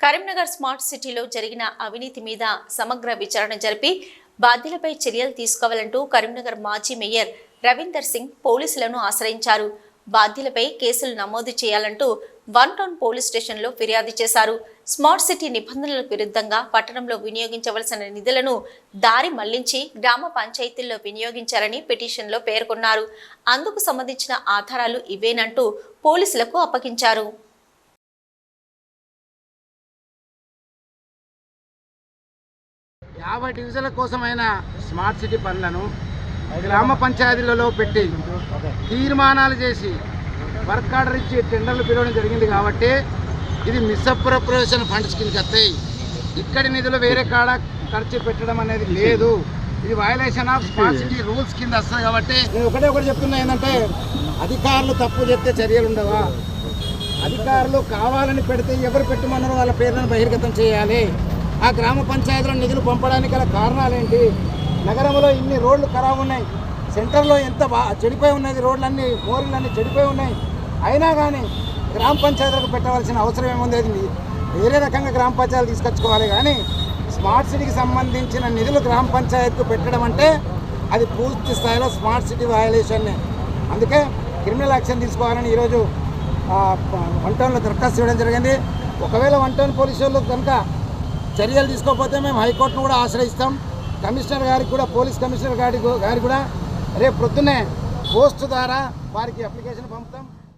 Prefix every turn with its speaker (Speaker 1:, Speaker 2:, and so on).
Speaker 1: Karimnagar smart సిటీలో జరిగిన అవినీతి మీద సమగ్ర విచారణ జరిపి బాధ్యులపై చర్యలు తీసుకోవాలంటూ కరీంనగర్ మాజీ మేయర్ రవీందర్ సింగ్ పోలీసులను ఆశ్రయించారు. బాధ్యులపై కేసులు నమోదు చేయాలంటూ వన్ టౌన్ పోలీస్ స్టేషన్లో ఫిర్యాదు చేశారు. స్మార్ట్ సిటీ నిబంధనలకు విరుద్ధంగా పట్టణంలో వినియోగించవలసిన నిధులను దారి మళ్ళించి గ్రామ పంచాయతీల్లో వినియోగించారని పిటిషన్లో పేర్కొన్నారు. అందుకు సంబంధించిన ఆధారాలు ఇవేనంటూ పోలీసులకు అప్పగించారు.
Speaker 2: యాభై డివిజన్ల కోసమైన స్మార్ట్ సిటీ పనులను గ్రామ పంచాయతీలలో పెట్టి తీర్మానాలు చేసి వర్క్ ఆర్డర్ ఇచ్చి టెండర్లు పిలవడం జరిగింది కాబట్టి ఇది మిస్అప్రోప్రియేషన్ ఫండ్స్ కిందకి వస్తాయి ఇక్కడి నిధులు వేరే కాడ ఖర్చు పెట్టడం అనేది లేదు. ఇది violation of smart city rules కింద వస్తుంది కాబట్టి నేను ఒకటే ఒకటి చెప్తున్నా ఏంటంటే అధికారులు తప్పు చెప్తే చర్యలు ఉండవా? అధికారులు కావాలని పెడితే ఎవరు పెట్టమన్నారో వాళ్ళ పేర్లను బహిర్గతం చేయాలి. ఆ గ్రామ పంచాయతీలో నిధులు పంపడానికి గల కారణాలేంటి? నగరంలో ఇన్ని రోడ్లు ఖరాబ్ ఉన్నాయి. సెంటర్లో ఎంత బా చెడిపోయి ఉన్నది? రోడ్లన్నీ బోర్లన్నీ చెడిపోయి ఉన్నాయి. అయినా కానీ గ్రామ పంచాయతీలకు పెట్టవలసిన అవసరం ఏముంది? అది వేరే రకంగా గ్రామ పంచాయతీలు తీసుకొచ్చుకోవాలి. కానీ స్మార్ట్ సిటీకి సంబంధించిన నిధులు గ్రామ పంచాయతీకి పెట్టడం అంటే అది పూర్తి స్థాయిలో స్మార్ట్ సిటీ వయలేషన్ అందుకే క్రిమినల్ యాక్షన్ తీసుకోవాలని ఈరోజు వన్ టౌన్లో దరఖాస్తు చేయడం జరిగింది. ఒకవేళ వన్ టౌన్ పోలీసు వాళ్ళు కనుక చర్యలు తీసుకోకపోతే మేము హైకోర్టును కూడా ఆశ్రయిస్తాం. కమిషనర్ గారికి కూడా పోలీస్ కమిషనర్ గారి గారికి కూడా రేపు ప్రొద్దునే పోస్ట్ ద్వారా వారికి అప్లికేషన్ పంపుతాం.